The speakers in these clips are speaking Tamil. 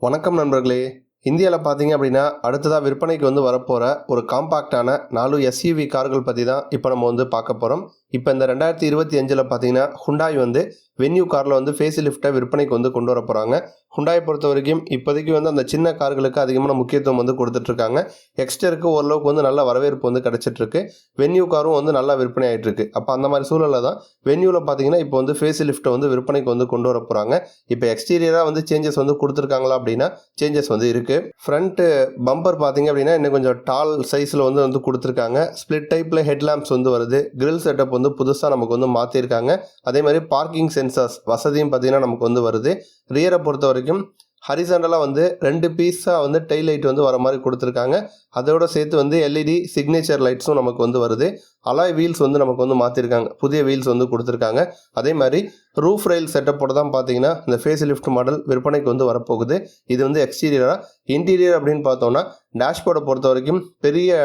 வணக்கம் நண்பர்களே. இந்தியாவில் பார்த்தீங்க அப்படின்னா அடுத்ததாக விற்பனைக்கு வந்து வரப்போகிற ஒரு காம்பாக்டான நாலு எஸ்யூவி கார்கள் பற்றி தான் இப்போ நம்ம வந்து பார்க்க போகிறோம் இப்போ இந்த ரெண்டாயிரத்தி இருபத்தி அஞ்சில் பார்த்தீங்கன்னா ஹுண்டாய் வந்து வென்யூ காரில் வந்து ஃபேஸ் லிஃப்ட்டை விற்பனைக்கு வந்து கொண்டு வர போகிறாங்க ஹுண்டாயை பொறுத்த வரைக்கும் இப்போதைக்கு வந்து அந்த சின்ன கார்களுக்கு அதிகமான முக்கியத்துவம் வந்து கொடுத்துட்ருக்காங்க. எக்ஸ்டருக்கு ஓரளவுக்கு வந்து நல்ல வரவேற்பு வந்து கிடச்சிட்ருக்கு. வென்யூ காரும் வந்து நல்லா விற்பனை ஆயிட்டு இருக்கு அப்போ அந்த மாதிரி சூழலில் தான் வென்யூவில் பார்த்தீங்கன்னா இப்போ வந்து ஃபேஸ் லிஃப்ட்டை வந்து விற்பனைக்கு வந்து கொண்டு வர போகிறாங்க இப்போ எக்ஸ்டீரியராக வந்து சேஞ்சஸ் வந்து கொடுத்துருக்காங்களா அப்படின்னா சேஞ்சஸ் வந்து இருக்குது ஃப்ரண்ட்டு பம்பர் பார்த்தீங்க அப்படின்னா இன்னும் கொஞ்சம் டால் சைஸில் வந்து வந்து கொடுத்துருக்காங்க. ஸ்ப்ளிட் டைப்பில் ஹெட் லேம்ப்ஸ் வந்து வருது. கிரில் செட்டப் வந்து புதுசாக நமக்கு வந்து மாற்றிருக்காங்க அதே மாதிரி பார்க்கிங் சென்சார்ஸ் வசதியும் பார்த்தீங்கன்னா நமக்கு வந்து வருது. ரியரை பொறுத்த வரைக்கும் ஹரிசண்டலாக வந்து ரெண்டு பீஸாக வந்து டெய்ல் லைட் வந்து வர மாதிரி கொடுத்துருக்காங்க. அதோட சேர்த்து வந்து எல்இடி சிக்னேச்சர் லைட்ஸும் நமக்கு வந்து வருது. அலாய் வீல்ஸ் வந்து நமக்கு வந்து மாற்றிருக்காங்க புதிய வீல்ஸ் வந்து கொடுத்துருக்காங்க. அதே மாதிரி ரூஃப் ரயில் செட்டப்போட தான் பார்த்தீங்கன்னா இந்த ஃபேஸ் லிஃப்ட் மாடல் விற்பனைக்கு வந்து வரப்போகுது. இது வந்து எக்ஸ்டீரியராக இன்டீரியர் அப்படின்னு பார்த்தோம்னா டேஷ்போர்டை பொறுத்த வரைக்கும் பெரிய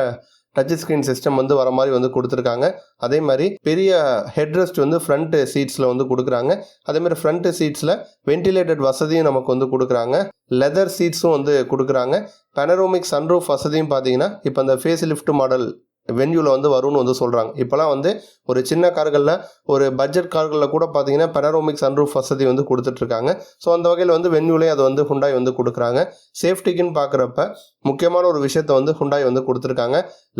டச் ஸ்க்ரீன் சிஸ்டம் வந்து வர மாதிரி வந்து கொடுத்துருக்காங்க. அதே மாதிரி பெரிய ஹெட்ரெஸ்ட் வந்து ஃப்ரண்ட் சீட்ஸில் வந்து கொடுக்குறாங்க. அதே மாதிரி ஃப்ரண்ட் சீட்ஸில் வென்டிலேட்டட் வசதியும் நமக்கு வந்து கொடுக்குறாங்க. லெதர் சீட்ஸும் வந்து கொடுக்குறாங்க. பெனரோமிக் சன்ரூஃப் வசதியும் பார்த்தீங்கன்னா இப்போ அந்த ஃபேஸ் லிஃப்ட் மாடல் வென்யூவில் வந்து வரும்னு வந்து சொல்கிறாங்க இப்போலாம் வந்து ஒரு சின்ன கார்களில் ஒரு பட்ஜெட் கார்களில் கூட பார்த்தீங்கன்னா பெனரோமிக் சன்ரூஃப் வசதி வந்து கொடுத்துட்ருக்காங்க. ஸோ அந்த வகையில் வந்து வென்யூலேயும் அதை வந்து ஹுண்டாய் வந்து கொடுக்குறாங்க. சேஃப்டிக்குன்னு பார்க்குறப்ப முக்கியமான ஒரு விஷயத்த வந்து ஹுண்டாய் வந்து கொடுத்துருக்காங்க.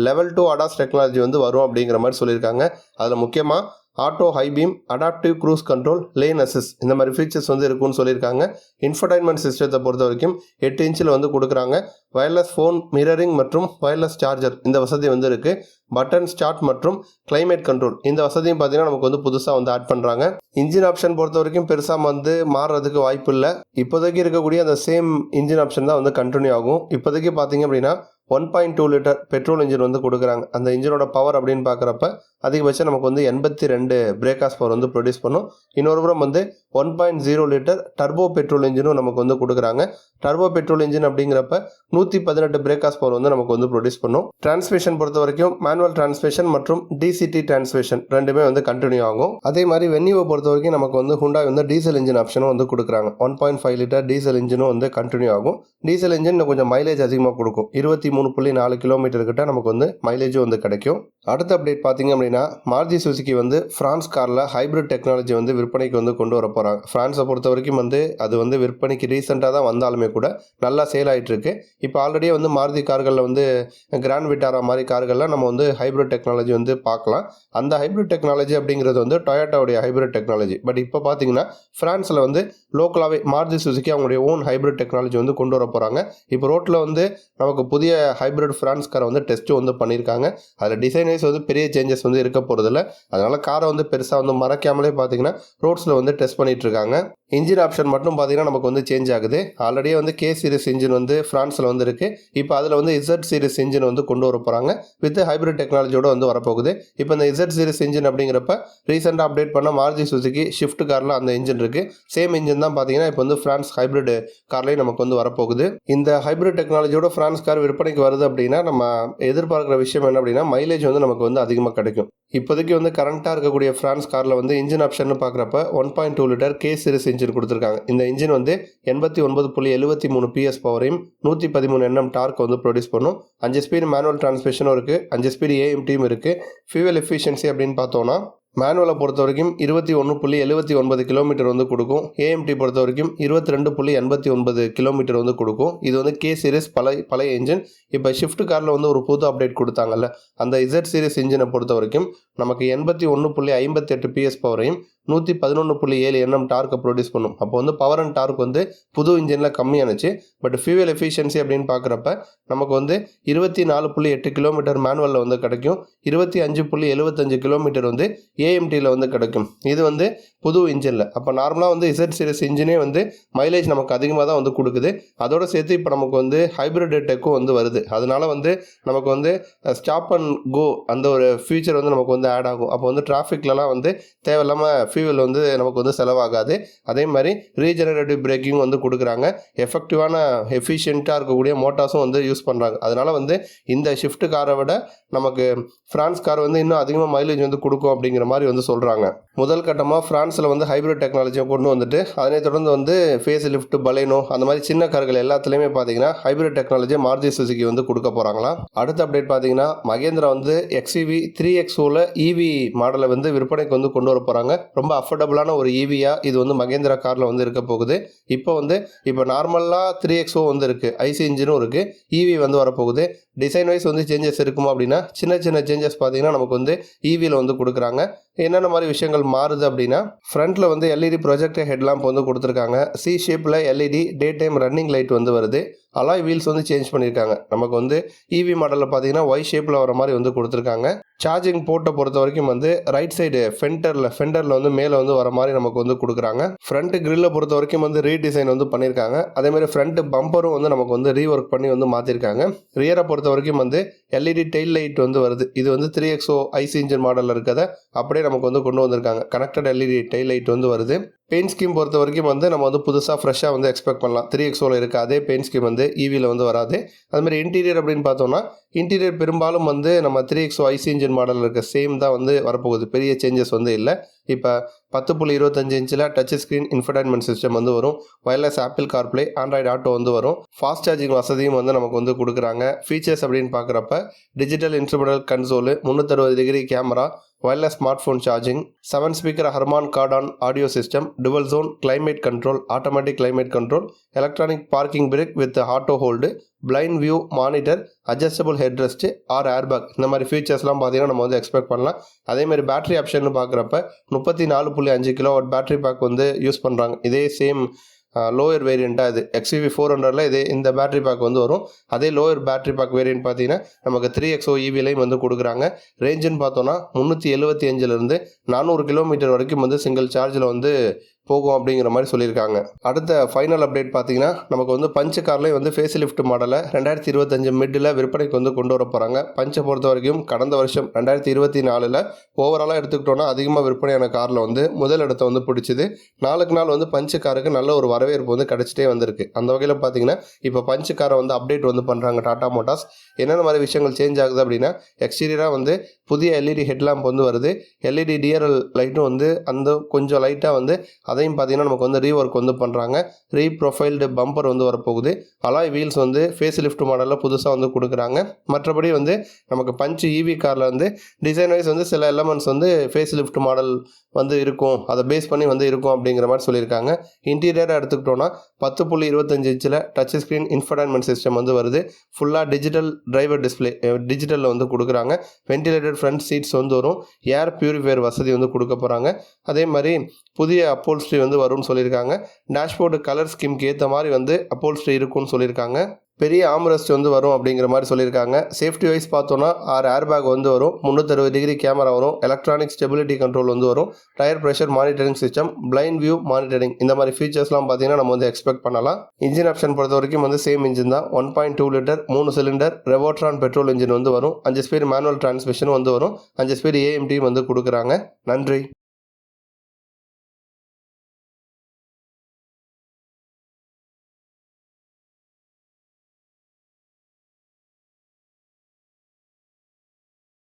லெவல் டூ அடாஸ் டெக்னாலஜி வந்து வரும் அப்படிங்கிற மாதிரி சொல்லியிருக்காங்க. அதில் முக்கியமாக auto high beam adaptive cruise control lane assist இந்த மாதிரி ஃபீச்சர்ஸ் வந்து இருக்குன்னு சொல்லியிருக்காங்க. இன்ஃபர்டைன்மெண்ட் சிஸ்டத்தை பொறுத்த வரைக்கும் எட்டு இன்ச்சில் வந்து கொடுக்குறாங்க. வயர்லெஸ் ஃபோன் மிரரிங் மற்றும் வயர்லெஸ் சார்ஜர் இந்த வசதி வந்து இருக்குது பட்டன் ஸ்டார்ட் மற்றும் கிளைமேட் கண்ட்ரோல். இந்த வசதியும் பார்த்தீங்கன்னா நமக்கு வந்து புதுசாக வந்து ஆட் பண்ணுறாங்க இன்ஜின் ஆப்ஷன் பொறுத்த வரைக்கும் பெருசாக வந்து மாறுறதுக்கு வாய்ப்பு இல்லை. இப்போதைக்கு இருக்கக்கூடிய அந்த சேம் இன்ஜின் ஆப்ஷன் தான் வந்து கண்டினியூ ஆகும். இப்போதைக்கு பார்த்தீங்க அப்படின்னா one point two litre petrol engine வந்து கொடுக்குறாங்க. அந்த இன்ஜினோட பவர் அப்படின்னு பார்க்குறப்ப அதிகபட்சம் நமக்கு வந்து எண்பத்தி ரெண்டு பிரேக்காஸ் பவர் வந்து ப்ரொடியூஸ் பண்ணும். இன்னொரு புறம் வந்து one point zero litre turbo petrol இன்ஜினும் நமக்கு வந்து கொடுக்குறாங்க. டர்போ பெட்ரோல் இன்ஜின் அப்படிங்கிறப்ப நூற்றி பதினெட்டு பிரேக்காஸ் பவர் வந்து நமக்கு வந்து ப்ரொடியூஸ் பண்ணும். டிரான்ஸ்மிஷன் பொறுத்த வரைக்கும் மேனுவல் டிரான்ஸ்மிஷன் மற்றும் டிசிடி டிரான்ஸ்மிஷன் ரெண்டுமே வந்து கண்டினியூ ஆகும். அதே மாதிரி வென்யூவை பொறுத்த வரைக்கும் நமக்கு வந்து ஹுண்டாய் வந்து டீசல் இன்ஜின் ஆப்ஷனும் வந்து கொடுக்குறாங்க. One point five litre diesel இன்ஜினும் வந்து கண்டினியூ ஆகும். டீசல் இன்ஜின் கொஞ்சம் மைலேஜ் அதிகமாக கொடுக்கும். இருபத்தி மூணு புள்ளி நாலு கிலோமீட்டர் கிட்ட நமக்கு வந்து மைலேஜும் வந்து கிடைக்கும். அடுத்த அப்டேட் பார்த்தீங்க அப்படின்னா மாருதி சுசுக்கி வந்து ஃப்ரான்ஸ் காரில் ஹைப்ரிட் டெக்னாலஜி வந்து விற்பனைக்கு வந்து கொண்டு வர போகிறாங்க ஃப்ரான்ஸை பொறுத்த வரைக்கும் வந்து அது வந்து விற்பனைக்கு ரீசெண்டாக தான் வந்தாலுமே கூட நல்லா சேல் ஆகிட்டு இருக்கு. இப்போ ஆல்ரெடியே வந்து மாருதி கார்களில் வந்து கிராண்ட் விட்டாரா மாதிரி கார்களில் நம்ம வந்து ஹைப்ரிட் டெக்னாலஜி வந்து பார்க்கலாம். அந்த ஹைப்ரிட் டெக்னாலஜி அப்படிங்கிறது வந்து டொயோட்டாவுடைய ஹைப்ரிட் டெக்னாலஜி பட் இப்போ பார்த்தீங்கன்னா ஃப்ரான்ஸில் வந்து லோக்கலாகவே மாருதி சுசுக்கி அவங்களுடைய ஓன் ஹைப்ரிட் டெக்னாலஜி வந்து கொண்டு வர போகிறாங்க இப்போ ரோட்டில் வந்து நமக்கு புதிய ஹைப்ரிட் ஃப்ரான்ஸ் காரை வந்து டெஸ்ட்டும் வந்து பண்ணியிருக்காங்க. அதில் டிசைன் வைஸ் வந்து பெரிய சேஞ்சஸ் வந்து இருக்க போகிறதில்ல அதனால் காரை வந்து பெருசாக வந்து மறக்காமலே பார்த்தீங்கன்னா ரோட்ஸில் வந்து டெஸ்ட் பண்ணிகிட்டு இருக்காங்க இன்ஜின் ஆப்ஷன் மட்டும் பார்த்தீங்கன்னா நமக்கு வந்து சேஞ்ச் ஆகுது. ஆல்ரெடியே வந்து கே சீரிஸ் இன்ஜின் வந்து ஃப்ரான்ஸில் வந்து இருக்குது இப்போ அதில் வந்து இசட் சீரிஸ் இன்ஜின் வந்து கொண்டு வர போகிறாங்க வித் ஹைப்ரிட் டெக்னாலஜியோட வந்து வரப்போகுது. இப்போ இந்த இசட் சீரிஸ் இன்ஜின் அப்படிங்கிறப்ப ரீசெண்டாக அப்டேட் பண்ண மாருதி சுசுக்கி ஷிஃப்ட் காரில் அந்த இன்ஜின் இருக்குது சேம் இன்ஜின் தான் பார்த்தீங்கன்னா இப்போ வந்து ஃப்ரான்ஸ் ஹைப்ரிட் கார்லேயும் நமக்கு வந்து வரப்போகுது. இந்த ஹைப்ரிட் டெக்னாலஜியோட ஃப்ரான்ஸ் கார் விற்பனை விற்பனைக்கு வருது அப்படின்னா நம்ம எதிர்பார்க்குற விஷயம் என்ன அப்படின்னா மைலேஜ் வந்து நமக்கு வந்து அதிகமாக கிடைக்கும். இப்போதைக்கு வந்து கரண்ட்டாக இருக்கக்கூடிய ஃப்ரான்ஸ் காரில் வந்து இன்ஜின் ஆப்ஷன் பார்க்குறப்ப one point two litre K series engine கொடுத்துருக்காங்க. இந்த இன்ஜின் வந்து எண்பத்தி ஒன்பது புள்ளி எழுபத்தி மூணு பிஎஸ் பவரையும் நூற்றி பதிமூணு என்எம் டார்க் வந்து ப்ரொடியூஸ் பண்ணும். அஞ்சு ஸ்பீடு மேனுவல் டிரான்ஸ்மிஷனும் இருக்குது அஞ்சு ஸ்பீடு ஏஎம்டியும் இருக்குது ஃபியூவல் எஃபிஷியன்சி அப்படின்னு பார்த்தோன்னா மேனுவலை பொறுத்த வரைக்கும் இருபத்தி ஒன்று புள்ளி எழுபத்தி ஒன்பது கிலோமீட்டர் வந்து கொடுக்கும். ஏஎம்டி பொறுத்த வரைக்கும் இருபத்தி ரெண்டு புள்ளி எண்பத்தி ஒன்பது கிலோமீட்டர் வந்து கொடுக்கும். இது வந்து கே சீரிஸ் பழைய பழைய இன்ஜின் இப்போ ஷிஃப்ட் காரில் வந்து ஒரு புது அப்டேட் கொடுத்தாங்கல்ல அந்த இசட் சீரிஸ் இன்ஜினை பொறுத்த வரைக்கும் நமக்கு எண்பத்தி ஒன்று புள்ளி ஐம்பத்தெட்டு பிஎஸ் பவரையும் நூற்றி பதினொன்று புள்ளி ஏழு என்எம் டார்க்கை ப்ரொடியூஸ் பண்ணும். அப்போ வந்து பவர் அண்ட் டார்க் வந்து புது இன்ஜினில் கம்மியானுச்சு. பட் ஃபியூவல் எஃபிஷியன்சி அப்படின்னு பார்க்குறப்ப நமக்கு வந்து இருபத்தி நாலு புள்ளி எட்டு கிலோமீட்டர் மேனுவலில் வந்து கிடைக்கும். இருபத்தி அஞ்சு புள்ளி எழுபத்தஞ்சு கிலோமீட்டர் வந்து ஏஎம்டியில் வந்து கிடைக்கும். இது வந்து புது இன்ஜினில் அப்போ நார்மலாக வந்து இசட் சீரிஸ் இன்ஜினே வந்து மைலேஜ் நமக்கு அதிகமாக தான் வந்து கொடுக்குது. அதோடு சேர்த்து இப்போ நமக்கு வந்து ஹைப்ரிட் டெக்கும் வந்து வருது. அதனால வந்து நமக்கு வந்து ஸ்டாப் அண்ட் கோ அந்த ஒரு ஃபியூச்சர் வந்து நமக்கு வந்து ஆட் ஆகும். அப்போ வந்து டிராஃபிக்லலாம் வந்து தேவையில்லாமல் ஃபியூவல் வந்து நமக்கு வந்து செலவாகாது. அதே மாதிரி ரீஜெனரேட்டிவ் பிரேக்கிங் வந்து கொடுக்குறாங்க. எஃபெக்டிவான எஃபிஷியண்ட்டாக இருக்கக்கூடிய மோட்டார்ஸும் வந்து யூஸ் பண்ணுறாங்க அதனால் வந்து இந்த ஷிஃப்ட் காரை விட நமக்கு ஃப்ரான்ஸ் கார் வந்து இன்னும் அதிகமாக மைலேஜ் வந்து கொடுக்கும் அப்படிங்கிற மாதிரி வந்து சொல்கிறாங்க முதல் கட்டமாக ஃப்ரான்ஸில் வந்து ஹைப்ரிட் டெக்னாலஜியை கொண்டு வந்துட்டு அதனை தொடர்ந்து வந்து ஃபேஸ் லிஃப்ட் பலேனோ அந்த மாதிரி சின்ன கார்கள் எல்லாத்துலேயுமே பார்த்தீங்கன்னா ஹைப்ரிட் டெக்னாலஜி மாருதி சுசுகி வந்து கொடுக்க போகிறாங்களாம் அடுத்த அப்டேட் பார்த்தீங்கன்னா மகேந்திரா வந்து எக்ஸிவி த்ரீ எக்ஸோவில் இவி மாடலை வந்து விற்பனைக்கு வந்து கொண்டு வர போகிறாங்க ரொம்ப ரொம்ப அஃபோர்டபுளான ஒரு ஈவியாக இது வந்து மகேந்திரா காரில் வந்து இருக்க போகுது. இப்போ வந்து இப்போ நார்மலாக த்ரீ எக்ஸோ வந்து இருக்குது ஐசி இன்ஜினும் இருக்குது ஈவி வந்து வரப்போகுது. டிசைன் வைஸ் வந்து சேஞ்சஸ் இருக்குமா அப்படின்னா சின்ன சின்ன சேஞ்சஸ் பார்த்தீங்கன்னா நமக்கு வந்து ஈவியில் வந்து கொடுக்குறாங்க. என்னென்ன மாதிரி விஷயங்கள் மாறுது அப்படின்னா ஃப்ரண்ட்டில் வந்து எல்இடி ப்ரொஜெக்டர் ஹெட்லாம்ப் வந்து கொடுத்துருக்காங்க. சி ஷேப்பில் LED day time running light வந்து வருது. அலாய் வீல்ஸ் வந்து சேஞ்ச் பண்ணியிருக்காங்க நமக்கு வந்து இவி மாடலில் பார்த்தீங்கன்னா ஒய் ஷேப்பில் வர மாதிரி வந்து கொடுத்துருக்காங்க. சார்ஜிங் போர்ட்டை பொறுத்த வரைக்கும் வந்து ரைட் சைடு ஃபென்டரில் ஃபெண்டரில் வந்து மேலே வந்து வர மாதிரி நமக்கு வந்து கொடுக்குறாங்க. ஃப்ரண்ட் கிரில்லை பொறுத்த வரைக்கும் வந்து ரீடிசைன் வந்து பண்ணியிருக்காங்க அதேமாதிரி ஃப்ரண்ட்டு ஃப்ரண்ட் பம்பரும் வந்து நமக்கு வந்து ரீஒர்க் பண்ணி வந்து மாற்றிருக்காங்க ரியரை பொறுத்த வரைக்கும் வந்து எல்இடி டெயில் லைட் வந்து வருது. இது வந்து த்ரீ எக்ஸோ ஐசி இன்ஜின் மாடலில் இருக்கிறத அப்படியே நமக்கு வந்து கொண்டு வந்திருக்காங்க. கனெக்டட் எல்இடி டெய்ல் லைட் வந்து வருது. பெயின் ஸ்கீம் பொறுத்த வரைக்கும் வந்து நம்ம வந்து புதுசாக ஃப்ரெஷ்ஷாக வந்து எக்ஸ்பெக்ட் பண்ணலாம். த்ரீ எக்ஸோவில் இருக்க அதே பெயின் ஸ்கீம் வந்து ஈவியில் வந்து வராது. அதுமாதிரி இன்டீரியர் அப்படின்னு பார்த்தோம்னா இன்டீரியர் பெரும்பாலும் வந்து நம்ம த்ரீ எக்ஸோ ஐசி இன்ஜின் மாடலில் இருக்க சேம் தான் வந்து வரப்போகுது. பெரிய சேஞ்சஸ் வந்து இல்லை. இப்போ பத்து புள்ளி இருபத்தஞ்சு இன்ச்சில் டச் ஸ்க்ரீன் இன்ஃபர்டைன்மெண்ட் சிஸ்டம் வந்து வரும். Wireless Apple CarPlay Android auto வந்து வரும். ஃபாஸ்ட் சார்ஜிங் வசதியும் வந்து நமக்கு வந்து கொடுக்குறாங்க. ஃபீச்சர்ஸ் அப்படின்னு பார்க்குறப்ப digital instrumental console முந்நூற்றறுபது degree camera wireless smart phone charging seven speaker Harman Kardon audio system dual zone climate control automatic climate control electronic parking brake with auto hold blind view monitor adjustable head rest R airbag இந்த மாதிரி ஃபீச்சர்ஸ்லாம் பார்த்தீங்கன்னா நம்ம வந்து எக்ஸ்பெக்ட் பண்ணலாம். அதேமாதிரி பேட்டரி ஆப்ஷன் பார்க்குறப்ப முப்பத்தி நாலு புள்ளி அஞ்சு கிலோ பேட்டரி பேக் வந்து யூஸ் பண்ணுறாங்க இதே சேம் லோயர் வேரியண்ட்டாக இது எக்ஸ்இவி ஃபோர் ஹண்ட்ரடில் இதே இந்த பேட்டரி பேக் வந்து வரும். அதே லோயர் பேட்டரி பேக் வேரியன்ட் பார்த்தீங்கன்னா நமக்கு த்ரீ எக்ஸோ இவிலையும் வந்து கொடுக்குறாங்க. ரேஞ்சுன்னு பார்த்தோன்னா முந்நூற்றி எழுபத்தி அஞ்சுலேருந்து நானூறு கிலோமீட்டர் வரைக்கும் வந்து சிங்கிள் சார்ஜில் வந்து போகும் அப்படிங்கிற மாதிரி சொல்லியிருக்காங்க. அடுத்த ஃபைனல் அப்டேட் பார்த்தீங்கன்னா நமக்கு வந்து பஞ்சு கார்லேயும் வந்து ஃபேஸ் லிஃப்ட் மாடலை ரெண்டாயிரத்தி இருபத்தஞ்சு மிட்டில் விற்பனைக்கு வந்து கொண்டு வர போகிறாங்க பஞ்சை பொறுத்த வரைக்கும் கடந்த வருஷம் ரெண்டாயிரத்தி இருபத்தி நாலில் ஓவராலாக எடுத்துக்கிட்டோன்னா அதிகமாக விற்பனையான காரில் வந்து முதல் இடத்த வந்து பிடிச்சிது. நாளுக்கு நாள் வந்து பஞ்சு காருக்கு நல்ல ஒரு வரவேற்பு வந்து கிடச்சிட்டே வந்திருக்கு. அந்த வகையில் பார்த்தீங்கன்னா இப்போ பஞ்சு காரை வந்து அப்டேட் வந்து பண்ணுறாங்க டாடா மோட்டார்ஸ். என்னென்ன மாதிரி விஷயங்கள் சேஞ்ச் ஆகுது அப்படின்னா எக்ஸ்டீரியராக வந்து புதிய எல்இடி ஹெட்லாம்ப் வந்து வருது. எல்இடி டிஆர்எல் லைட்டும் வந்து அந்த கொஞ்சம் லைட்டாக வந்து அதையும் பார்த்தீங்கன்னா நமக்கு வந்து ரீஒர்க் வந்து பண்ணுறாங்க ரீ ப்ரொஃபைல்டு பம்பர் வந்து வரப்போகுது. அலாய் வீல்ஸ் வந்து ஃபேஸ் லிஃப்ட் மாடலில் புதுசாக வந்து கொடுக்குறாங்க. மற்றபடி வந்து நமக்கு பஞ்சு இவி காரில் வந்து டிசைன் வைஸ் வந்து சில எலமெண்ட்ஸ் வந்து ஃபேஸ் லிஃப்ட் மாடல் வந்து இருக்கும். அதை பேஸ் பண்ணி வந்து இருக்கும் அப்படிங்கிற மாதிரி சொல்லியிருக்காங்க. இன்டீரியராக எடுத்துக்கிட்டோன்னா பத்து புள்ளி இருபத்தஞ்சு இன்ச்சில் டச் ஸ்க்ரீன் இன்ஃபர்டைன்மெண்ட் சிஸ்டம் வந்து வருது. ஃபுல்லாக டிஜிட்டல் டிரைவர் டிஸ்பிளே டிஜிட்டலில் வந்து கொடுக்குறாங்க. வென்டிலேட்டட் ஃப்ரண்ட் சீட்ஸ் வந்து வரும். ஏர் பியூரிஃபையர் வசதி வந்து கொடுக்க போகிறாங்க அதே மாதிரி புதிய அப்போல்ஸ் அப்போல்ஸ்ட்ரி வந்து வரும்னு சொல்லியிருக்காங்க. டேஷ்போர்டு கலர் ஸ்கீம்க்கு ஏற்ற மாதிரி வந்து அப்போல்ஸ்ட்ரி இருக்கும்னு சொல்லியிருக்காங்க. பெரிய ஆம்ரெஸ்ட் வந்து வரும் அப்படிங்கிற மாதிரி சொல்லியிருக்காங்க. சேஃப்டி வைஸ் பார்த்தோன்னா ஆறு ஏர் பேக் வந்து வரும். முந்நூற்றறுபது டிகிரி கேமரா வரும். எலக்ட்ரானிக் ஸ்டெபிலிட்டி கண்ட்ரோல் வந்து வரும். Tyre pressure monitoring system blind view monitoring இந்த மாதிரி ஃபீச்சர்ஸ்லாம் பார்த்தீங்கன்னா நம்ம வந்து எக்ஸ்பெக்ட் பண்ணலாம். இன்ஜின் ஆப்ஷன் பொறுத்த வரைக்கும் வந்து சேம் இன்ஜின் தான். ஒன் பாயிண்ட் டூ லிட்டர் மூணு சிலிண்டர் ரெவோட்ரான் பெட்ரோல் இன்ஜின் வந்து வரும். அஞ்சு ஸ்பீடு மேனுவல் டிரான்ஸ்மிஷன் வந்து வரும். அஞ்சு ஸ்பீடு ஏஎம்டி வந்து கொடுக்குறாங்க. நன்றி.